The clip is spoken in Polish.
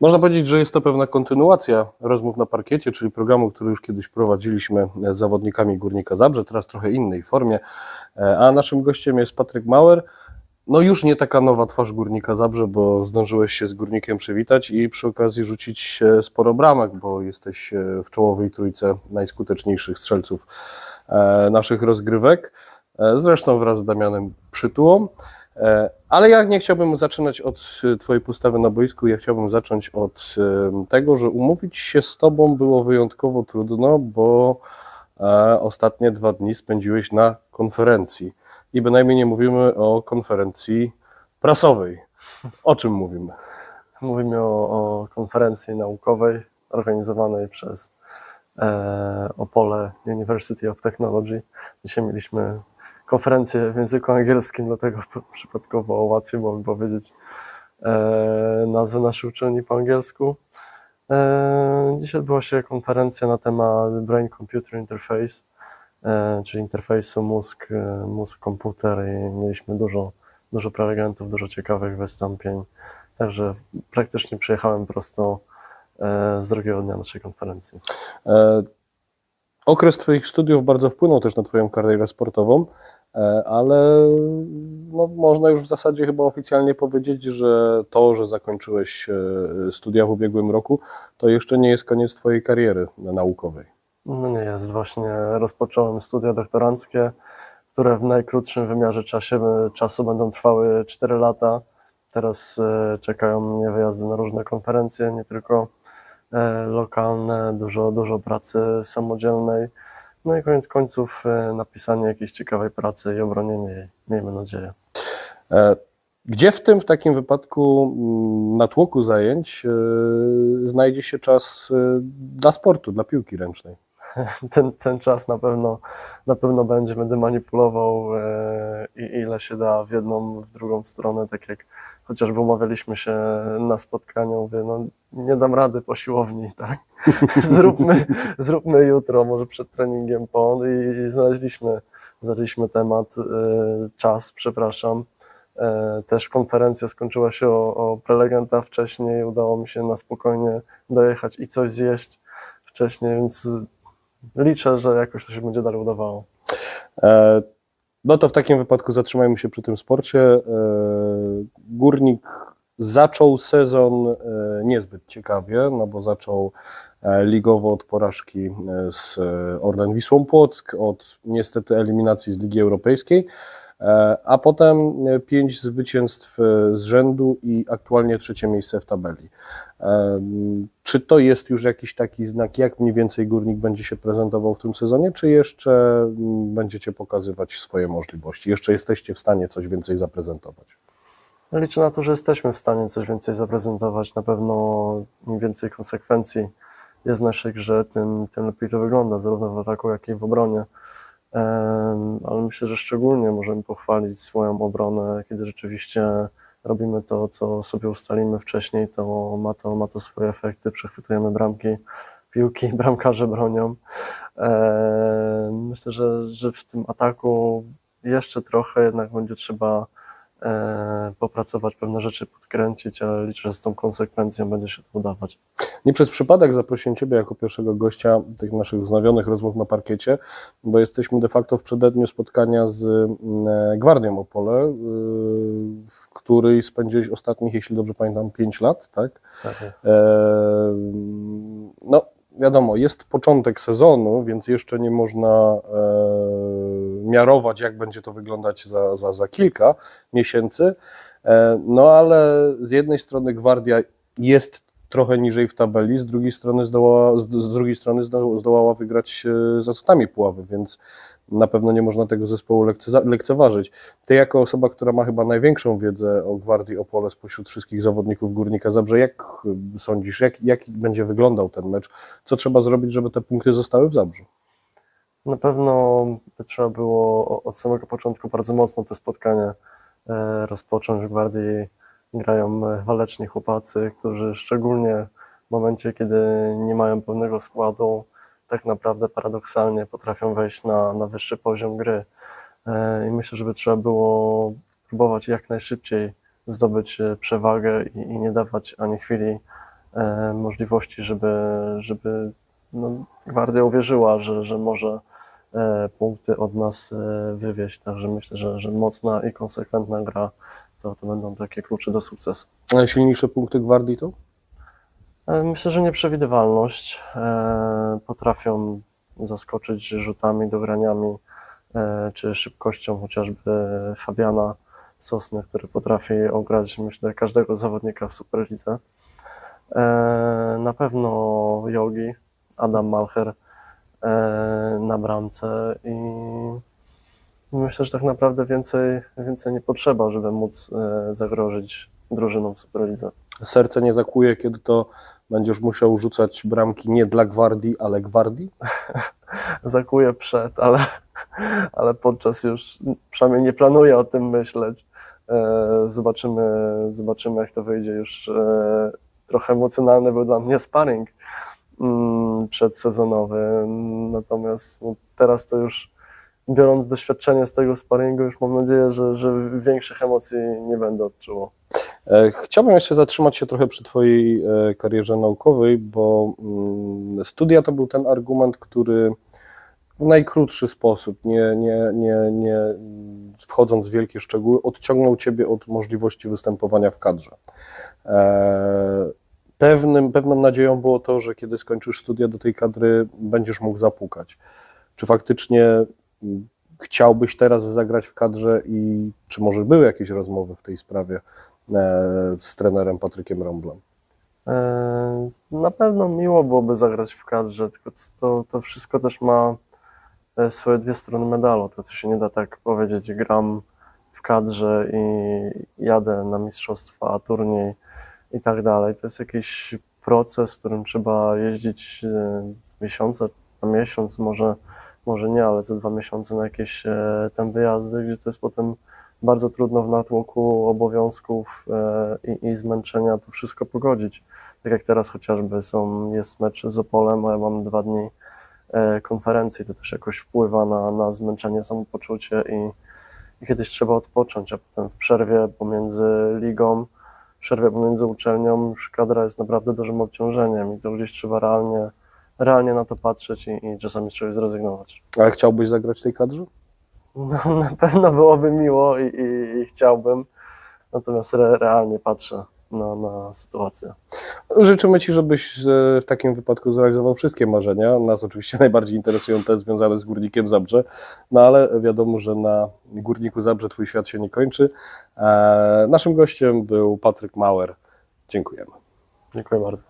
Można powiedzieć, że jest to pewna kontynuacja rozmów na parkiecie, czyli programu, który już kiedyś prowadziliśmy z zawodnikami Górnika Zabrze, teraz trochę innej formie. E, A naszym gościem jest Patryk Mauer. No już nie taka nowa twarz Górnika Zabrze, bo zdążyłeś się z Górnikiem przywitać i przy okazji rzucić e, sporo bramek, bo jesteś e, w czołowej trójce najskuteczniejszych strzelców naszych rozgrywek. Zresztą wraz z Damianem Przytułą. E, Ale ja nie chciałbym zaczynać od e, Twojej postawy na boisku. Ja chciałbym zacząć od tego, że umówić się z Tobą było wyjątkowo trudno, bo e, ostatnie dwa dni spędziłeś na konferencji. I bynajmniej nie mówimy o konferencji prasowej. O czym mówimy? Mówimy o, o konferencji naukowej organizowanej przez e, Opole University of Technology. Dzisiaj mieliśmy konferencję w języku angielskim, dlatego przypadkowo łatwiej było mi powiedzieć e, nazwę naszej uczelni po angielsku. E, dzisiaj odbyła się konferencja na temat Brain Computer Interface, e, czyli interfejsu mózg, e, mózg-komputer i mieliśmy dużo, dużo prelegentów, dużo ciekawych wystąpień. Także praktycznie przyjechałem prosto e, z drugiego dnia naszej konferencji. E, Okres Twoich studiów bardzo wpłynął też na Twoją karierę sportową, ale no, można już w zasadzie chyba oficjalnie powiedzieć, że to, że zakończyłeś e, studia w ubiegłym roku, to jeszcze nie jest koniec Twojej kariery naukowej. No nie jest, właśnie rozpocząłem studia doktoranckie, które w najkrótszym wymiarze czasie, czasu będą trwały 4 lata. Teraz e, czekają mnie wyjazdy na różne konferencje, nie tylko e, lokalne, dużo, dużo pracy samodzielnej. No i koniec końców e, napisanie jakiejś ciekawej pracy i obronienie jej, miejmy nadzieję. E, Gdzie w tym w takim wypadku mm, na tłoku zajęć e, znajdzie się czas dla sportu, dla piłki ręcznej? ten, ten czas na pewno, na pewno będzie, będę manipulował i ile się da w jedną, w drugą stronę, tak jak chociażby umawialiśmy się na spotkaniu, mówię, no nie dam rady po siłowni, tak, zróbmy, zróbmy jutro, może przed treningiem po i, i znaleźliśmy, znaleźliśmy temat, e, czas, przepraszam, E, też konferencja skończyła się o, o prelegenta wcześniej, udało mi się na spokojnie dojechać i coś zjeść wcześniej, więc liczę, że jakoś to się będzie dalej udawało. E, No to w takim wypadku zatrzymajmy się przy tym sporcie. E, Górnik zaczął sezon e, niezbyt ciekawie, no bo zaczął e, ligowo od porażki z Orlen Wisłą Płock, od niestety eliminacji z Ligi Europejskiej, a potem e, pięć zwycięstw e, z rzędu i aktualnie trzecie miejsce w tabeli. Czy to jest już jakiś taki znak, jak mniej więcej Górnik będzie się prezentował w tym sezonie, czy jeszcze mm, będziecie pokazywać swoje możliwości? Jeszcze jesteście w stanie coś więcej zaprezentować? No, Liczę na to, że jesteśmy w stanie coś więcej zaprezentować. Na pewno im więcej konsekwencji jest w naszej grze, tym, tym lepiej to wygląda, zarówno w ataku, jak i w obronie. Ale myślę, że szczególnie możemy pochwalić swoją obronę, kiedy rzeczywiście robimy to, co sobie ustalimy wcześniej, to ma to, ma to swoje efekty. Przechwytujemy bramki, piłki, bramkarze bronią. Myślę, że, że w tym ataku jeszcze trochę jednak będzie trzeba popracować, pewne rzeczy podkręcić, ale liczę, że z tą konsekwencją będzie się to udawać. Nie przez przypadek zaprosiłem Ciebie jako pierwszego gościa tych naszych wznowionych rozmów na parkiecie, bo jesteśmy de facto w przededniu spotkania z mm, Gwardią Opole, y, w której spędziłeś ostatnich, jeśli dobrze pamiętam, 5 lat, tak? Tak jest. E, No, wiadomo, jest początek sezonu, więc jeszcze nie można e, miarować, jak będzie to wyglądać za, za, za kilka miesięcy. E, No, ale z jednej strony Gwardia jest trochę niżej w tabeli, z drugiej strony zdołała, z, z drugiej strony zdo- zdołała wygrać e, z Azotami Puławy, więc na pewno nie można tego zespołu lekce, lekceważyć. Ty jako osoba, która ma chyba największą wiedzę o Gwardii Opole spośród wszystkich zawodników Górnika Zabrze, jak y, sądzisz, jak, jak będzie wyglądał ten mecz? Co trzeba zrobić, żeby te punkty zostały w Zabrzu? Na pewno trzeba było od samego początku bardzo mocno te spotkanie e, rozpocząć. W Gwardii grają e, waleczni chłopacy, którzy szczególnie w momencie, kiedy nie mają pełnego składu, tak naprawdę paradoksalnie potrafią wejść na, na wyższy poziom gry. E, I myślę, żeby trzeba było próbować jak najszybciej zdobyć przewagę i, i nie dawać ani chwili możliwości, żeby, żeby no, Gwardia uwierzyła, że, że może punkty od nas e, wywieźć. Także myślę, że, że mocna i konsekwentna gra to, to będą takie klucze do sukcesu. Najsilniejsze punkty Gwardii to? E, Myślę, że nieprzewidywalność. E, Potrafią zaskoczyć rzutami, dograniami, e, czy szybkością chociażby Fabiana Sosny, który potrafi ograć, myślę, każdego zawodnika w Superlidze. E, Na pewno Jogi, Adam Malcher e, na bramce i myślę, że tak naprawdę więcej, więcej nie potrzeba, żeby móc e, zagrożyć drużynom w Superlidze. Serce nie zakuje, kiedy to będziesz musiał rzucać bramki nie dla Gwardii, ale Gwardii? zakuje przed, ale, ale podczas już przynajmniej nie planuję o tym myśleć. E, Zobaczymy, zobaczymy jak to wyjdzie. Już e, trochę emocjonalny był dla mnie sparring przedsezonowy, natomiast no, teraz to już biorąc doświadczenie z tego sparingu, już mam nadzieję, że, że większych emocji nie będę odczuwał. E, Chciałbym jeszcze zatrzymać się trochę przy Twojej e, karierze naukowej, bo mm, studia to był ten argument, który w najkrótszy sposób, nie, nie, nie, nie wchodząc w wielkie szczegóły, odciągnął Ciebie od możliwości występowania w kadrze. Pewnym, pewną nadzieją było to, że kiedy skończysz studia do tej kadry, będziesz mógł zapukać. Czy faktycznie mm, chciałbyś teraz zagrać w kadrze i czy może były jakieś rozmowy w tej sprawie? e, z trenerem Patrykiem Romblem. E, Na pewno miło byłoby zagrać w kadrze, tylko to, to wszystko też ma e, swoje dwie strony medalu. To, to się nie da tak powiedzieć, gram w kadrze i jadę na mistrzostwa, turniej i tak dalej. To jest jakiś proces, którym trzeba jeździć e, z miesiąca na miesiąc, może, może nie, ale co dwa miesiące na jakieś e, tam wyjazdy, gdzie to jest potem bardzo trudno w natłoku obowiązków e, i, i zmęczenia to wszystko pogodzić. Tak jak teraz chociażby są, jest mecz z Opolem, a ja mam dwa dni konferencji, to też jakoś wpływa na, na zmęczenie, samopoczucie i, i kiedyś trzeba odpocząć, a potem w przerwie pomiędzy ligą, przerwie pomiędzy uczelnią już kadra jest naprawdę dużym obciążeniem i to gdzieś trzeba realnie, realnie na to patrzeć i, i czasami trzeba zrezygnować. Ale chciałbyś zagrać w tej kadrze? No, na pewno byłoby miło i, i, i chciałbym, natomiast re, realnie patrzę na, na sytuację. Życzymy Ci, żebyś e, w takim wypadku zrealizował wszystkie marzenia. Nas oczywiście najbardziej interesują te związane z Górnikiem Zabrze, no ale wiadomo, że na Górniku Zabrze Twój świat się nie kończy. E, Naszym gościem był Patryk Mauer. Dziękujemy. Dziękuję bardzo.